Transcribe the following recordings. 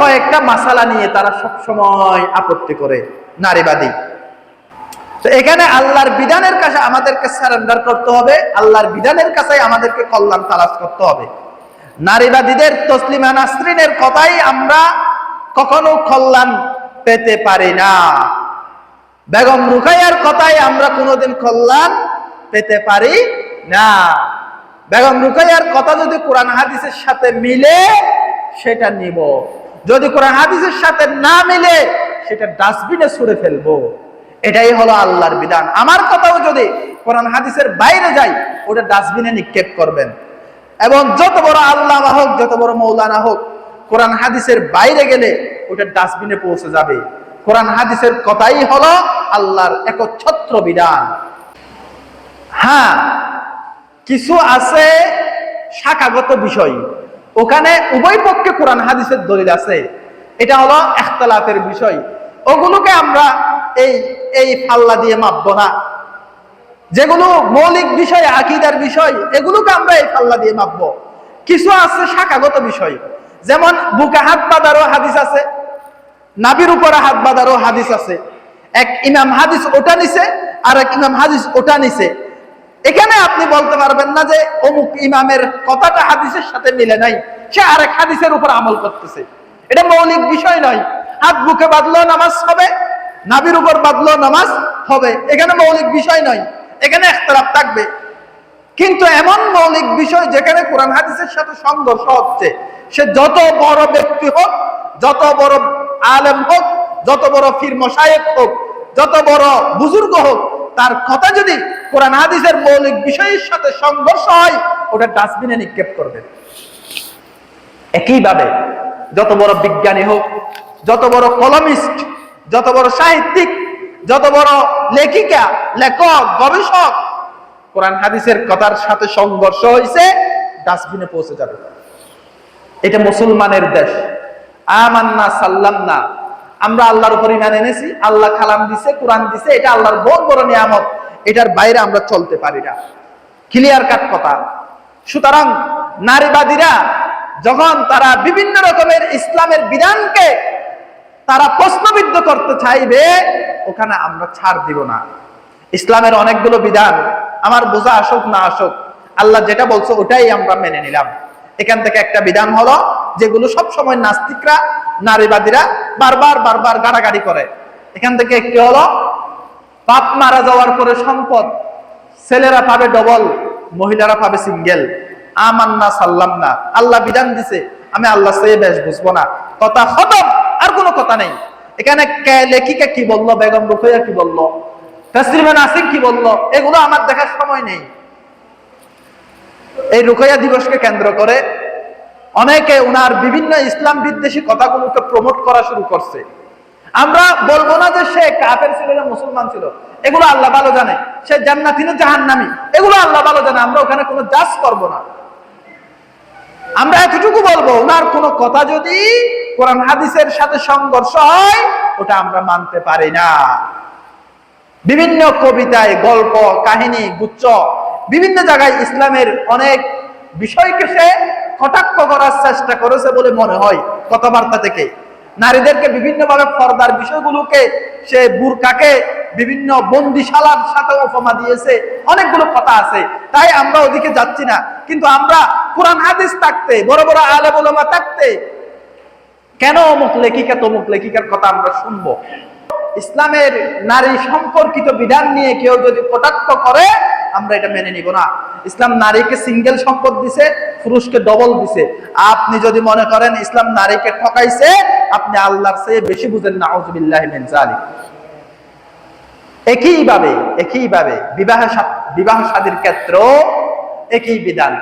কয়েকটা মাসালা নিয়ে তারা সব সময় আপত্তি করে, নারীবাদী। তো এখানে আল্লাহর বিধানের কাছে আমাদেরকে সারেন্ডার করতে হবে, আল্লাহর বিধানের কাছে আমাদেরকে কল্যাণ তালাশ করতে হবে। নারীবাদীদের তসলিমা নাসরিনের কথাই আমরা কখনো কল্যাণ পেতে পারি না। বেগম রুকাইয়ার কথাই আমরা কোনোদিন কল্যাণ পেতে পারি না। বেগম রুকাইয়ার কথা যদি কোরআন হাদিসের সাথে মিলে, সেটা নিব। যদি কোরআন হাদিসের সাথে না মিলে, সেটা ডাস্টবিনে ছুড়ে ফেলব। এটাই হলো আল্লাহর বিধান। আমার কথাও যদি কোরআন হাদিসের বাইরে যাই, ওটা ডাস্টবিনে নিক্ষেপ করবেন। এবং যত বড় আল্লাহ হোক, যত বড় মৌলানা হোক, কোরআন হাদিসের বাইরে গেলে ওটা ডাস্টবিনে পৌঁছে যাবে। কোরআন হাদিসের কথাই হলো আল্লাহর একচ্ছত্র বিধান। হ্যাঁ কিছু আছে শাখাগত বিষয়। ওখানে উভয় পক্ষে কোরআন হাদিসের দলিল আছে। এটা হলো একতলাফের বিষয়। ওগুলোকে আমরা এই এই পাল্লা দিয়ে মাপবো না। যেগুলো মৌলিক বিষয়, আকিদার বিষয়, এগুলোকে আমরা এই পাল্লা দিয়ে মাপবো। কিছু আছে শাখাগত বিষয়। যেমন বুকে হাত বাঁধারও হাদিস আছে নাবির উপরে হাত বাঁধারও হাদিস আছে। এক ইমাম হাদিস ওটা নিছে আর এক ইমাম হাদিস ওটা নিছে। এখানে আপনি বলতে পারবেন না যে অমুক ইমামের কথাটা হাদিসের সাথে মিলে নাই। সে আরেক হাদিসের উপর আমল করতেছে। এটা মৌলিক বিষয় নয়। হাত বুকে বাঁধলেও নামাজ হবে নাবির উপর বাঁধলেও নামাজ হবে। এখানে মৌলিক বিষয় নয়। এখানে একতলাপ থাকবে। কিন্তু এমন মৌলিক বিষয় যেখানে কোরআন হাদিসের সাথে সংঘর্ষ হচ্ছে, সে যত বড় ব্যক্তি হোক, যত বড় আলেম হোক, যত বড় ফির মশায়েক হোক, যত বড় বুজুর্গ হোক তার কথা যদি কোরআন হাদিসের মৌলিক বিষয়ের সাথে সংঘর্ষ হয়, ওটা ডাস্টবিনে নিক্ষেপ করবে। একইভাবে যত বড় বিজ্ঞানী হোক, যত বড় কলমিস্ট, যত বড় সাহিত্যিক, যত বড় লেখিকা, লেখক, গবেষক, কোরআন হাদিসের কথার সাথে সংঘর্ষ হয়েছে ডাস্টবিনে পৌঁছে যাবে। এটা মুসলমানের দেশ। আমান্না সাল্লাম না আমরা আল্লাহর উপর ইমান এনেছি, আল্লাহ খালাম দিছে, কোরআন দিছে, এটা আল্লাহর বহুত বড় নিয়ামত। এটার বাইরে আমরা চলতে পারি না। ক্লিয়ার কাট কথা। সুতরাং নারীবাদীরা যখন তারা বিভিন্ন রকমের ইসলামের বিধানকে তারা প্রশ্নবিদ্ধ করতে চাইবে, ওখানে আমরা ছাড় দিব না। ইসলামের অনেকগুলো বিধান, আমার বোঝা আসুক না আসুক, আল্লাহ যেটা বলছো ওটাই আমরা মেনে নিলাম। এখান থেকে একটা বিধান হলো, যেগুলো সব সময় নাস্তিকরা নারীবাদীরা বারবার বারবার গাড়াগাড়ি করে। এখান থেকে একটি হলো পাপ মারা যাওয়ার পরে সম্পদ, ছেলেরা পাবে ডবল মহিলারা পাবে সিঙ্গেল আমান্না সাল্লাম না আল্লাহ বিধান দিছে, আমি আল্লাহ সে বেশ বুঝব না। কথা খতম, আর কোনো কথা নেই। এখানে কে- লেখিকা কি বলল, বেগম রুফাইয়া কি বলল তাসলিমা নাসিক কি বলল, এগুলো আমার দেখার সময় নেই। এই রুকাইয়া দিবসকে কেন্দ্র করে অনেকে উনার বিভিন্ন ইসলাম বিদ্বেষী কথাগুলোকে প্রমোট করা শুরু করছে। আমরা বলব না যে সে কাফের ছিল না, মুসলমান ছিল। এগুলো আল্লাহ ভালো জানে। সে জান্নাতি না জাহান্নামী? এগুলো আল্লাহ ভালো জানে। আমরা ওখানে কোনো জাজ করব না। আমরা এতটুকু বলব ওনার কোন কথা যদি কোরআন হাদিসের সাথে সংঘর্ষ হয়, ওটা আমরা মানতে পারি না। বিভিন্ন কবিতায় গল্প, কাহিনী, গুচ্ছ, বিভিন্ন জায়গায় ইসলামের অনেক বিষয়কে সে কটাক্ষ করার চেষ্টা করেছে বলে মনে হয় কথাবার্তা থেকে। নারীদেরকে বিভিন্নভাবে পর্দার বিষয়গুলোকে সে বুরকাকে বিভিন্ন বন্দিশালার সাথে উপমা দিয়েছে, অনেকগুলো কথা আছে। তাই আমরা ওদিকে যাচ্ছি না। কিন্তু আমরা কোরআন হাদিস থাকতে, বড় বড় আলে ওলামা থাকতে, কেন অমুক লেখিকা তমুক লেখিকার কথা আমরা শুনব? ইসলামের নারী সম্পর্কিত বিধান নিয়ে কেউ যদি কটাক্ষ করে আমরা এটা মেনে নিব না। ইসলাম নারীকে সিঙ্গেল সম্পদ দিছে, পুরুষকে ডবল দিছে। আপনি যদি মনে করেন ইসলাম নারীকে ঠকাইছে, আপনি আল্লাহর চেয়ে বেশি বুঝেন না আউযুবিল্লাহি মিন যালিক। একইভাবে একইভাবে বিবাহ বিবাহ শাদীর ক্ষেত্র একই বিধান।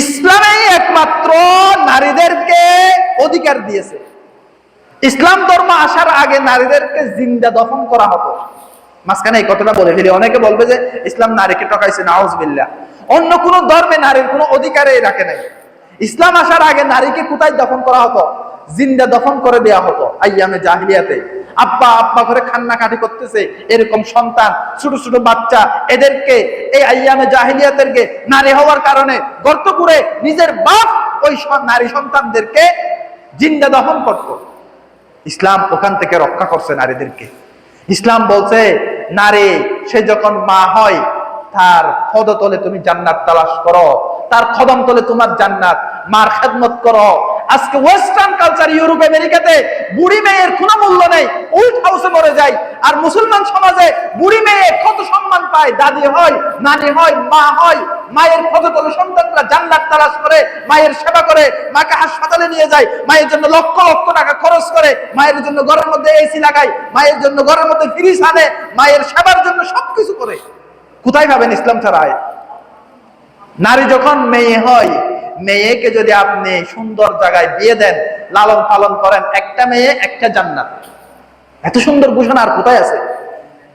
ইসলামেই একমাত্র নারীদেরকে অধিকার দিয়েছে। ইসলাম ধর্ম আসার আগে নারীদেরকে জিন্দা দফন করা হতো। মাঝখানে এই কথাটা বলে ফেলি। অনেকে বলবে যে ইসলাম নারীকে টকাইছে নাউজবিল্লা অন্য কোন ধর্মে নারীর কোনো অধিকারই রাখে নাই। ইসলাম আসার আগে নারীকে কোথায় দফন করা হতো? জিন্দা দফন করে দেয়া হতো আইয়ামে জাহিলিয়াতে। আব্বা আব্বা করে খান্না কাটি করতেছে, এরকম সন্তান, ছোট ছোট বাচ্চা, এদেরকে, এই আইয়ামে জাহিলিয়াতেরকে নারী হওয়ার কারণে গর্ত করে নিজের বাপ ওই নারী সন্তানদেরকে জিন্দা দহন করত। ইসলাম ওখান থেকে রক্ষা করছে নারীদেরকে। ইসলাম বলছে নারী, সে যখন মা হয়, তার পদতলে তুমি জান্নাত তালাশ করো। তার কদম তলে তোমার জান্নাত। মার খেদমত করো। আজকে ওয়েস্টার্ন কালচার ইউরোপ আমেরিকাতে বুড়ি মেয়ের কোনো মূল্য নেই। উল্ট হাউসে মরে যায় আর মুসলমান সমাজে বুড়ি মেয়ে কত সম্মান পায়? দাদি হয়, নানি হয়, মা হয়। মায়ের পদতলে সন্তানরা জান্নাত তালাশ করে, মায়ের সেবা করে, মাকে হাসপাতালে নিয়ে যায়, মায়ের জন্য লক্ষ লক্ষ টাকা খরচ করে, মায়ের জন্য ঘরের মধ্যে এসি লাগায়, মায়ের জন্য ঘরের মধ্যে ফ্রিজ আনে, মায়ের সেবার জন্য সবকিছু করে। কোথায় পাবেন ইসলাম ছাড়া? নারী যখন মেয়ে হয়, মেয়েকে যদি আপনি সুন্দর জায়গায় বিয়ে দেন, লালন পালন করেন, একটা মেয়ে, একটা জান্নাত। এত সুন্দর ঘোষণা আর কোথায় আছে?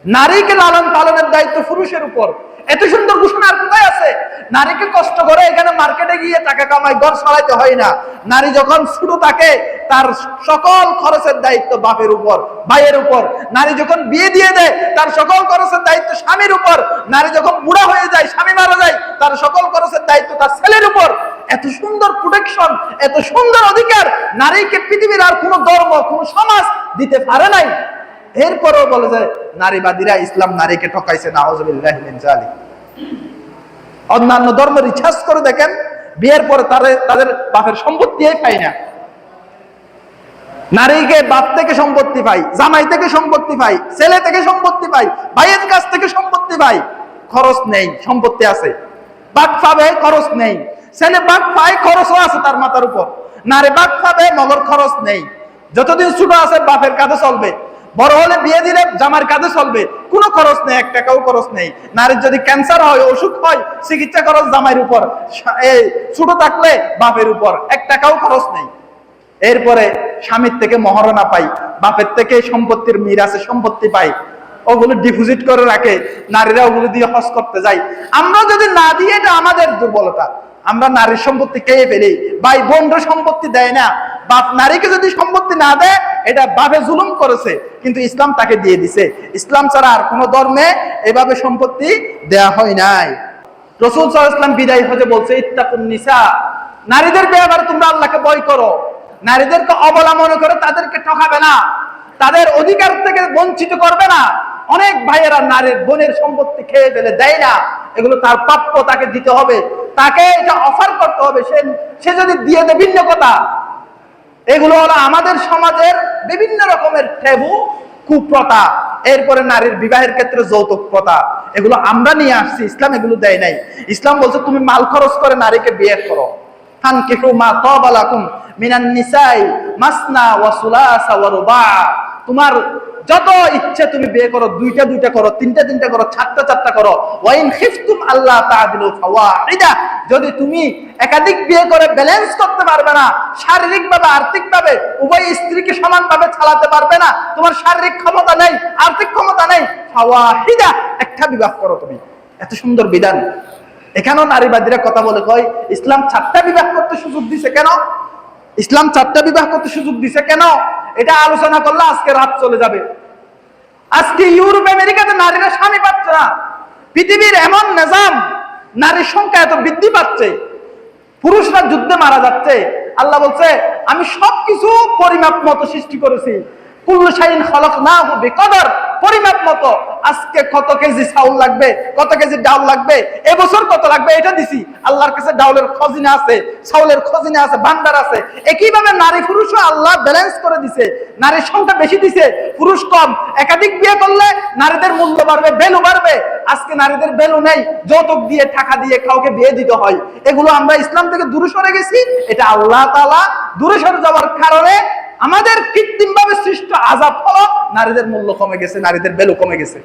নারীকে লালন পালনের দায়িত্ব পুরুষের উপর। এত সুন্দর ঘোষণা আর কোথায় আছে? নারীকে কষ্ট করে এখানে মার্কেটে গিয়ে টাকা কামাই ঘর চালাইতে হয় না। নারী যখন ছোট থাকে, তার সকল খরচের দায়িত্ব বাপের উপর, ভাইয়ের উপর। নারী যখন বিয়ে দিয়ে দেয়, তার সকল খরচের দায়িত্ব স্বামীর উপর। নারী যখন বুড়া হয়ে যায়, স্বামী মারা যায়, তার সকল খরচের দায়িত্ব তার ছেলের উপর। এত সুন্দর প্রোটেকশন এত সুন্দর অধিকার, নারীকে পৃথিবীর আর কোনো ধর্ম, কোনো সমাজ দিতে পারে নাই। এরপরেও বলে যে নারীবাদীরা ইসলাম নারীকে ঠকাইছে নাওজবিল্লাহ মিন অন্যান্য ধর্ম রিসার্চ করে দেখেন, বিয়ের পরে তাদের তাদের বাপের সম্পত্তি পাই না। নারীকে বাপ থেকে সম্পত্তি পাই জামাই থেকে সম্পত্তি পাই ছেলে থেকে সম্পত্তি পাই ভাইয়ের কাছ থেকে সম্পত্তি পাই খরচ নেই, সম্পত্তি আছে। বাক পাবে, খরচ নেই। ছেলে বাক পায়, খরচও আছে তার মাথার উপর। নারী বাক পাবে, মগর খরচ নেই। যতদিন ছোট আছে, বাপের কাছে চলবে। বড় হলে বিয়ে দিলে জামার কাঁধে চলবে। কোনো খরচ নেই, এক টাকাও খরচ নেই। নারীর যদি ক্যান্সার হয়, অসুখ হয়, চিকিৎসা খরচ জামাইয়ের উপর। এই ছোট থাকলে বাপের উপর। এক টাকাও খরচ নেই। এরপরে স্বামীর থেকে মহারণা পাই। বাপের থেকে সম্পত্তির মিরাসে সম্পত্তি পাই। ওগুলো ডিপোজিট করে রাখে। নারীরা ওগুলো দিয়ে হজ করতে যায়। আমরা যদি না দিয়ে এটা আমাদের দুর্বলতা। আমরা নারীর সম্পত্তি খেয়ে ফেলি। ভাই বোনরা সম্পত্তি দেয় না। বাপ নারীকে যদি সম্পত্তি না দেয়, এটা বাপে জুলুম করেছে, কিন্তু ইসলাম তাকে দিয়ে দিছে। ইসলাম ছাড়া আর কোনো ধর্মে এভাবে সম্পত্তি দেয়া হয় নাই। রসুল আলাইহি ওয়াসাল্লাম বিদায় হজে বলছে, ইত্তাকুন নিসা। নারীদের ব্যাপারে তোমরা আল্লাহকে ভয় করো। নারীদেরকে অবলা মনে করে তাদেরকে ঠকাবে না। তাদের অধিকার থেকে বঞ্চিত করবে না। অনেক ভাইয়েরা নারীর বোনের সম্পত্তি খেয়ে ফেলে দেয় না। এগুলো তার প্রাপ্য, তাকে দিতে হবে। তাকে এটা অফার করতে হবে। সে সে যদি দিয়ে দেয় ভিন্ন কথা এগুলো হলো আমাদের সমাজের বিভিন্ন রকমের টেবু, কুপ্রথা, এরপরে নারীর বিবাহের ক্ষেত্রে যৌতুক প্রথা। এগুলো আমরা নিয়ে আসছি, ইসলাম এগুলো দেয় নাই। ইসলাম বলছে, তুমি মাল খরচ করে নারীকে বিয়ে করো। মিনান নিসাই মাসনা ওয়া সুলাসা ওয়া তোমার যত ইচ্ছে তুমি বিয়ে করো, দুইটা দুইটা করো, তিনটা তিনটা করো, চারটা চারটা করো। ওয়াইন খিফতুম আল্লাহ তাআদিলু যদি তুমি একাধিক বিয়ে করে ব্যালেন্স করতে পারবে না শারীরিক ভাবে আর্থিক ভাবে উভয় স্ত্রীকে সমানভাবে চালাতে পারবে না, তোমার শারীরিক ক্ষমতা নেই, আর্থিক ক্ষমতা নেই, ফাওয়াহিদা, একটা বিবাহ করো তুমি। এত সুন্দর বিধান। এখানেও নারীবাদীরা কথা বলে কয়, ইসলাম চারটা বিবাহ করতে সুযোগ দিছে কেন? ইসলাম চারটা বিবাহ করতে সুযোগ দিছে কেন? এটা আলোচনা করলে আজকে রাত চলে যাবে। আজকে ইউরোপ, আমেরিকাতে নারীরা স্বামী পাচ্ছে না। পৃথিবীর এমন নিজাম নারীর সংখ্যা এত বৃদ্ধি পাচ্ছে, পুরুষরা যুদ্ধে মারা যাচ্ছে। আল্লাহ বলছে, আমি সবকিছু পরিমাপ মতো সৃষ্টি করেছি। কুল্লু খলক না হবে কদর পরিমাপ মতো আজকে কত কেজি চাউল লাগবে, কত কেজি ডাউল লাগবে, এবছর কত লাগবে এটা দিছি। আল্লাহর কাছে ডাউলের খজিনা আছে, চাউলের খজিনা আছে ভান্ডার আছে। একইভাবে নারী পুরুষও আল্লাহ ব্যালেন্স করে দিছে। নারীর সংখ্যা বেশি দিছে, পুরুষ কম। একাধিক বিয়ে করলে নারীদের মূল্য বাড়বে বাড়বে। আজকে নারীদের নেই, যৌতুক দিয়ে, টাকা দিয়ে কাউকে বিয়ে দিতে হয়। এগুলো আমরা ইসলাম থেকে দূরে সরে গেছি, এটা আল্লাহ তাআলা দূরে সরে যাওয়ার কারণে আমাদের কৃত্রিম ভাবে সৃষ্ট আজাব হলো নারীদের মূল্য কমে গেছে, নারীদের বেলু কমে গেছে।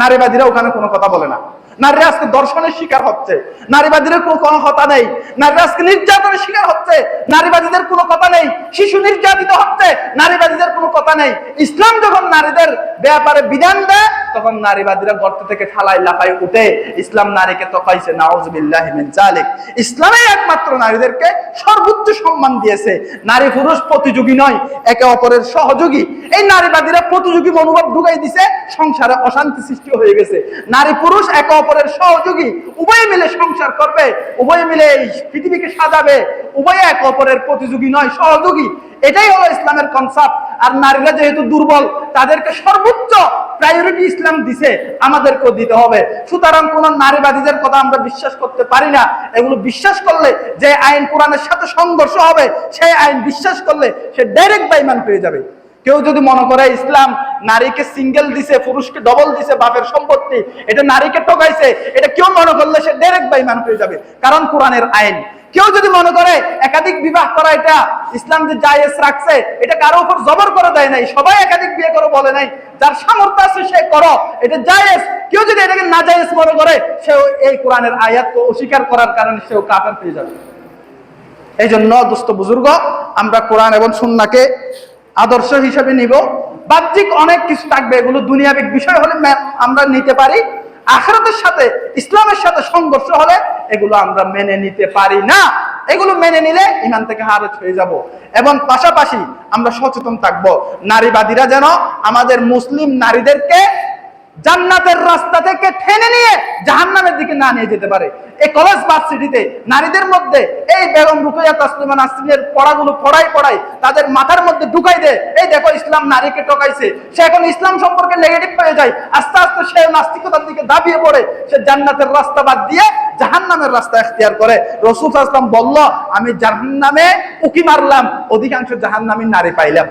নারীবাদীরা ওখানে কোনো কথা বলে না। নারীরা আজকে দর্শনের শিকার হচ্ছে, নারীবাদীদের কোনো কথা নেই, নারীরা আজকে নির্যাতনের শিকার হচ্ছে, নারীবাদীদের কোনো কথা নেই, শিশু নির্যাতিত হচ্ছে, নারীবাদীদের কোনো কথা নেই। ইসলাম যখন নারীদের ব্যাপারে বিধান দেয়, তখন নারীবাদীরা গর্ত থেকে ঠালাই লাফাই উঠে ইসলাম নারীকে তকাইছে নাউজুবিল্লাহি মিন জালিক ইসলামই একমাত্র নারীদেরকে সর্বোচ্চ সম্মান দিয়েছে। নারী পুরুষ প্রতিযোগী নয়, একে অপরের সহযোগী। এই নারীবাদীরা প্রতিযোগী মনোভাব ঢুকাই দিছে, সংসারে অশান্তি সৃষ্টি হয়ে গেছে। নারী পুরুষ একে অপরের সহযোগী উভয় মিলে সংসার করবে, উভয় মিলে এই পৃথিবীকে সাজাবে, উভয় এক অপরের প্রতিযোগী নয়, সহযোগী। এটাই হলো ইসলামের কনসেপ্ট আর নারীরা যেহেতু দুর্বল, তাদেরকে সর্বোচ্চ প্রায়োরিটি ইসলাম দিছে, আমাদেরকেও দিতে হবে। সুতরাং কোন নারীবাদীদের কথা আমরা বিশ্বাস করতে পারি না। এগুলো বিশ্বাস করলে যে আইন কোরআনের সাথে সংঘর্ষ হবে, সেই আইন বিশ্বাস করলে সে ডাইরেক্ট বাইমান হয়ে যাবে। কেউ যদি মনে করে ইসলাম নারীকে সিঙ্গেল দিছে, পুরুষকে ডবল দিছে, বাপের সম্পত্তি, এটা নারীকে ঠকাইছে, এটা কেউ মনে করলে সে ডাইরেক্ট বাইমান হয়ে যাবে। কারণ কোরআনের আইন। কেউ যদি মনে করে একাধিক বিবাহ করা এটা ইসলাম যে জায়েজ রাখছে, এটা কারও উপর জবর করে দেয় নাই, সবাই একাধিক বিয়ে করো বলে নাই, যার সামর্থ্য আছে সে করো, এটা জায়েজ। কেউ যদি এটাকে না জায়েজ মনে করে, সেও এই কোরআনের আয়াতকে অস্বীকার করার কারণে সেও কাফের পেয়ে যাবে। এই জন্য দোস্ত বুজুর্গ, আমরা কোরআন এবং সুন্নাকে আদর্শ হিসেবে নিব। বাহ্যিক অনেক কিছু থাকবে, এগুলো দুনিয়াবিক বিষয় হলে আমরা নিতে পারি। আখরাতের সাথে, ইসলামের সাথে সংঘর্ষ হলে এগুলো আমরা মেনে নিতে পারি না। এগুলো মেনে নিলে ইমান থেকে হারজ হয়ে যাব। এবং পাশাপাশি আমরা সচেতন থাকব। নারীবাদীরা যেন আমাদের মুসলিম নারীদেরকে জান্নাতের রাস্তা থেকে ঠেনে নিয়ে জাহান্নামের দিকে না নিয়ে যেতে পারে। এই কলেজ ভার্সিটিতে নারীদের মধ্যে এই বেগম রুকাইয়া তাসলিমা নাসরিনের পড়াগুলো পড়াই পড়াই তাদের মাথার মধ্যে ঢুকাই দেয়। এই দেখো, ইসলাম নারীকে ঠকাইছে। সে এখন ইসলাম সম্পর্কে নেগেটিভ হয়ে যায়। আস্তে আস্তে সে নাস্তিকতার দিকে দাবিয়ে পড়ে। সে জান্নাতের রাস্তা বাদ দিয়ে জাহান্নামের রাস্তা এখতিয়ার করে। রসুল আসলাম বলল, আমি জাহান্নামে উকি মারলাম। অধিকাংশ জাহান্নামী নারী পাইলাম।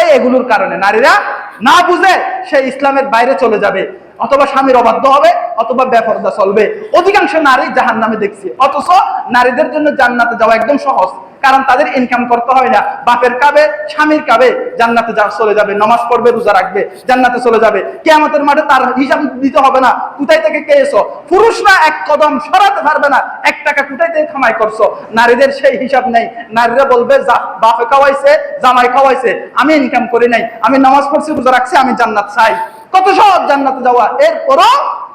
এই এগুলোর কারণে নারীরা না বুঝে সে ইসলামের বাইরে চলে যাবে। অথবা স্বামীর অবাধ্য হবে, অথবা বেপরদা চলবে। অধিকাংশ নারী জাহান নামে দেখছি। অথচ নারীদের জন্য জান্নাতে যাওয়া একদম সহজ, কারণ তাদের ইনকাম করতে হয় না। বাপের কাবে, স্বামীর কাবে জান্নাতে যা চলে যাবে, নামাজ পড়বে, রোজা রাখবে, জান্নাতে চলে যাবে। কেয়ামতের মাঠে তার হিসাব দিতে হবে না, কোথায় থেকে কে এসো পুরুষরা এক কদম সরাতে পারবে না, এক টাকা কোথায় থেকে কামাই করছ? নারীদের সেই হিসাব নেই। নারীরা বলবে বাপে খাওয়াইছে, জামাই খাওয়াইছে, আমি ইনকাম করি নাই, আমি নামাজ পড়ছি, রোজা রাখছি, আমি জান্নাত চাই। কত সহজ জান্নাতে যাওয়া? এরপরও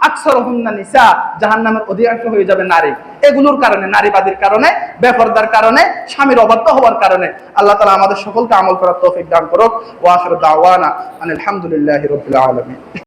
আকসর হুন্না নিসা জাহান নামের অধিকাংশ হয়ে যাবে নারী। এগুলোর কারণে, নারীবাদীর কারণে, বেফরদার কারণে, স্বামীর অবাধ্য হওয়ার কারণে আল্লাহ তালা আমাদের সকলকে আমল করার তৌফিক দান করুক। ওয়াসর দাওয়ানা আলহামদুলিল্লাহ রবিল আলমী